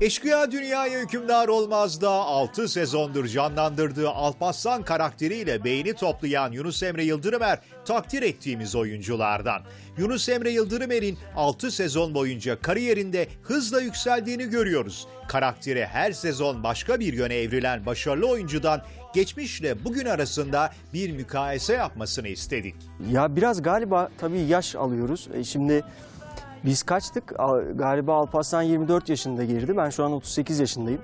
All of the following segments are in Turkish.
Eşkıya Dünyaya Hükümdar Olmaz da 6 sezondur canlandırdığı Alparslan karakteriyle beğeni toplayan Yunus Emre Yıldırımer takdir ettiğimiz oyunculardan. Yunus Emre Yıldırımer'in 6 sezon boyunca kariyerinde hızla yükseldiğini görüyoruz. Karakteri her sezon başka bir yöne evrilen başarılı oyuncudan geçmişle bugün arasında bir mukayese yapmasını istedik. Ya biraz galiba tabii yaş alıyoruz. E şimdi biz kaçtık? Galiba Alparslan 24 yaşında girdi. Ben şu an 38 yaşındayım.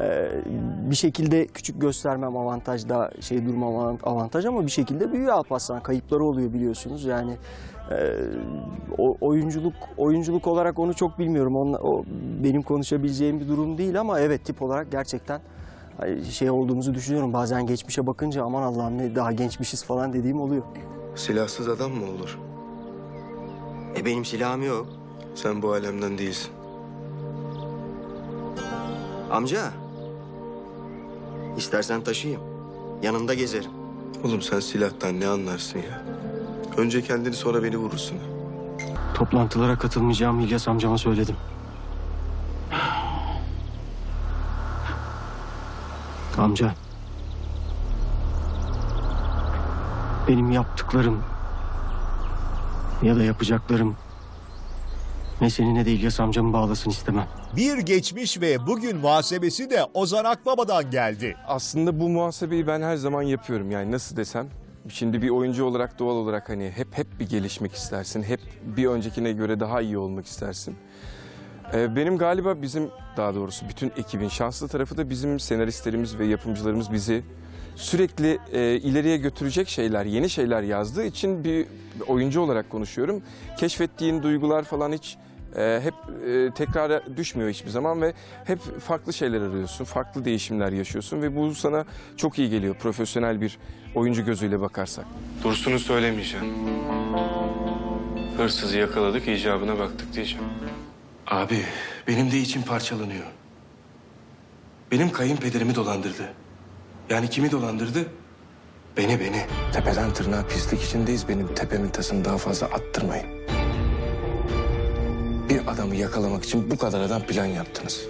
Ee, bir şekilde küçük göstermem avantaj da şey durmam avant- avantaj ama bir şekilde büyüyor Alparslan. Kayıpları oluyor biliyorsunuz. Yani e, oyunculuk oyunculuk olarak onu çok bilmiyorum. Onunla, o benim konuşabileceğim bir durum değil ama evet tip olarak gerçekten şey olduğumuzu düşünüyorum. Bazen geçmişe bakınca aman Allah'ım ne daha gençmişiz falan dediğim oluyor. Silahsız adam mı olur? E benim silahım yok. Sen bu alemden değilsin. Amca. istersen taşıyayım. Yanında gezerim. Oğlum sen silahtan ne anlarsın ya? Önce kendini sonra beni vurursun. Toplantılara katılmayacağımı İlyas amcama söyledim. Amca. Benim yaptıklarım ya da yapacaklarım ne seni ne de İlyas amcamı bağlasın istemem. Bir geçmiş ve bugün muhasebesi de Ozan Akbaba'dan geldi. Aslında bu muhasebeyi ben her zaman yapıyorum. Yani nasıl desem, şimdi bir oyuncu olarak doğal olarak hani hep hep bir gelişmek istersin. Hep bir öncekine göre daha iyi olmak istersin. Ee, benim galiba bizim daha doğrusu bütün ekibin şanslı tarafı da bizim senaristlerimiz ve yapımcılarımız bizi sürekli e, ileriye götürecek şeyler, yeni şeyler yazdığı için bir oyuncu olarak konuşuyorum. Keşfettiğin duygular falan hiç e, hep e, tekrara düşmüyor hiçbir zaman ve hep farklı şeyler arıyorsun, farklı değişimler yaşıyorsun ve bu sana çok iyi geliyor profesyonel bir oyuncu gözüyle bakarsak. Dursun'u söylemeyeceğim. Hırsızı yakaladık, icabına baktık diyeceğim. Abi benim de içim parçalanıyor. Benim kayınpederimi dolandırdı. Yani kimi dolandırdı? Beni beni. Tepeden tırnağa pislik içindeyiz. Benim tepemin tasını daha fazla attırmayın. Bir adamı yakalamak için bu kadar adam plan yaptınız.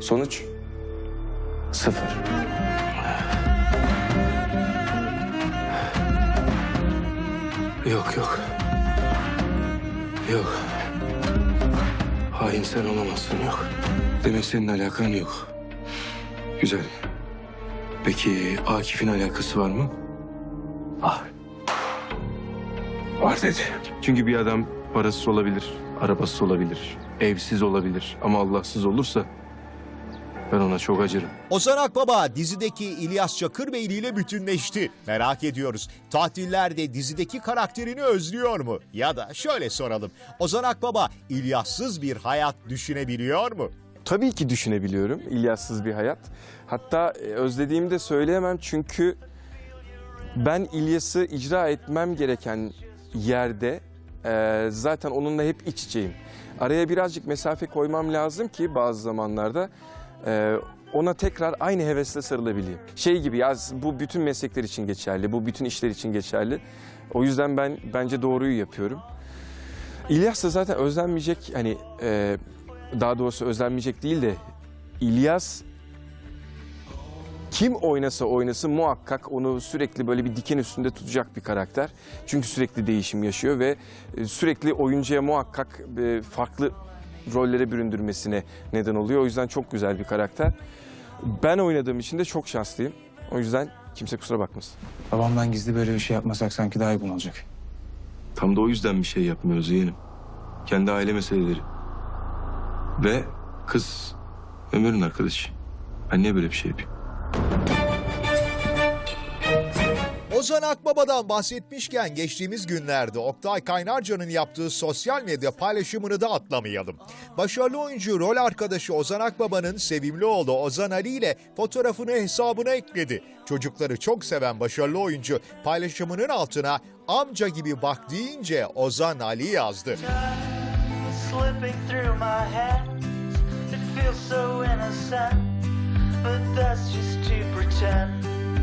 Sonuç? Sıfır. Yok yok. Yok. Hain sen olamazsın yok. Demek senin alakan yok. Güzel. Peki Akif'in alakası var mı? Ah. Var dedi. Çünkü bir adam parasız olabilir, arabasız olabilir, evsiz olabilir. Ama Allahsız olursa ben ona çok acırım. Ozan Akbaba dizideki İlyas Çakırbeyli ile bütünleşti. Merak ediyoruz. Tatillerde dizideki karakterini özlüyor mu? Ya da şöyle soralım. Ozan Akbaba İlyassız bir hayat düşünebiliyor mu? Tabii ki düşünebiliyorum İlyassız bir hayat. Hatta e, özlediğimi de söyleyemem çünkü ben İlyas'ı icra etmem gereken yerde e, zaten onunla hep iç içeyim. Araya birazcık mesafe koymam lazım ki bazı zamanlarda e, ona tekrar aynı hevesle sarılabileyim. Şey gibi ya bu bütün meslekler için geçerli, bu bütün işler için geçerli. O yüzden ben bence doğruyu yapıyorum. İlyas da zaten özlenmeyecek hani e, daha doğrusu özlenmeyecek değil de İlyas kim oynasa oynasın muhakkak onu sürekli böyle bir diken üstünde tutacak bir karakter. Çünkü sürekli değişim yaşıyor ve e, sürekli oyuncuya muhakkak e, farklı rollere büründürmesine neden oluyor. O yüzden çok güzel bir karakter. Ben oynadığım için de çok şanslıyım. O yüzden kimse kusura bakmasın. Babamdan gizli böyle bir şey yapmasak sanki daha uygun olacak. Tam da o yüzden bir şey yapmıyoruz yeğenim. Kendi aile meseleleri. Ve kız Ömer'in arkadaşı. Ben niye böyle bir şey yapayım? Ozan Akbaba'dan bahsetmişken geçtiğimiz günlerde Oktay Kaynarca'nın yaptığı sosyal medya paylaşımını da atlamayalım. Başarılı oyuncu rol arkadaşı Ozan Akbaba'nın sevimli oğlu Ozan Ali ile fotoğrafını hesabına ekledi. Çocukları çok seven başarılı oyuncu paylaşımının altına amca gibi bak deyince Ozan Ali yazdı. but that's just to pretend.